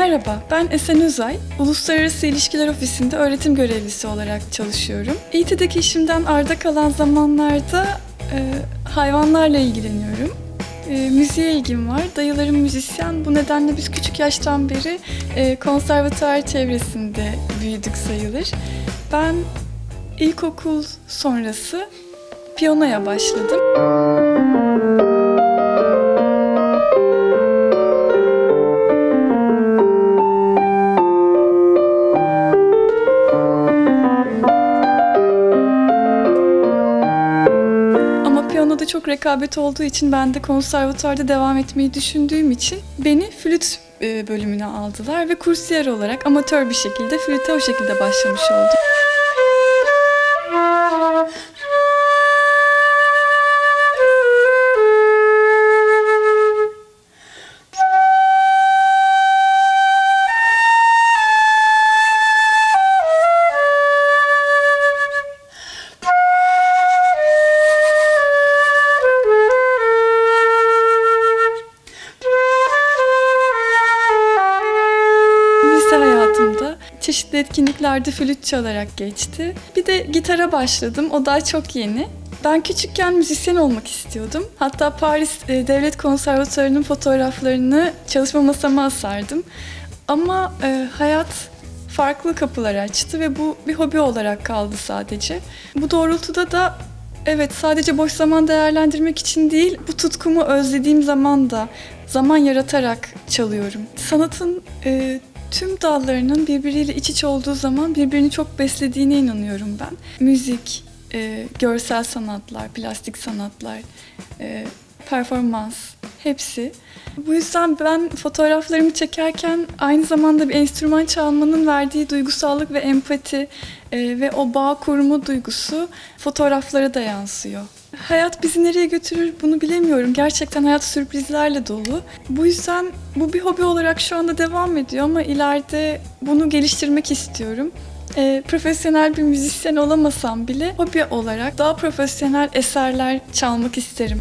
Merhaba, ben Esen Özay. Uluslararası İlişkiler Ofisi'nde öğretim görevlisi olarak çalışıyorum. İT'deki işimden arda kalan zamanlarda e, hayvanlarla ilgileniyorum. E, müziğe ilgim var. Dayılarım müzisyen. Bu nedenle biz küçük yaştan beri e, konservatuar çevresinde büyüdük sayılır. Ben ilkokul sonrası piyanoya başladım. Piyanoda çok rekabet olduğu için ben de konservatuarda devam etmeyi düşündüğüm için beni flüt e, bölümüne aldılar ve kursiyer olarak amatör bir şekilde flüte o şekilde başlamış oldum. Çeşitli etkinliklerde flüt çalarak geçti. Bir de gitara başladım. O daha çok yeni. Ben küçükken müzisyen olmak istiyordum. Hatta Paris e, Devlet Konservatuarı'nın fotoğraflarını çalışma masama asardım. Ama e, hayat farklı kapılar açtı ve bu bir hobi olarak kaldı sadece. Bu doğrultuda da evet sadece boş zaman değerlendirmek için değil, bu tutkumu özlediğim zaman da zaman yaratarak çalıyorum. Sanatın e, tüm dallarının birbiriyle iç içe olduğu zaman birbirini çok beslediğine inanıyorum ben. Müzik, e, görsel sanatlar, plastik sanatlar, e, performans hepsi. Bu yüzden ben fotoğraflarımı çekerken aynı zamanda bir enstrüman çalmanın verdiği duygusallık ve empati e, ve o bağ kurma duygusu fotoğraflara da yansıyor. Hayat bizi nereye götürür bunu bilemiyorum. Gerçekten hayat sürprizlerle dolu. Bu yüzden bu bir hobi olarak şu anda devam ediyor ama ileride bunu geliştirmek istiyorum. E, profesyonel bir müzisyen olamasam bile hobi olarak daha profesyonel eserler çalmak isterim.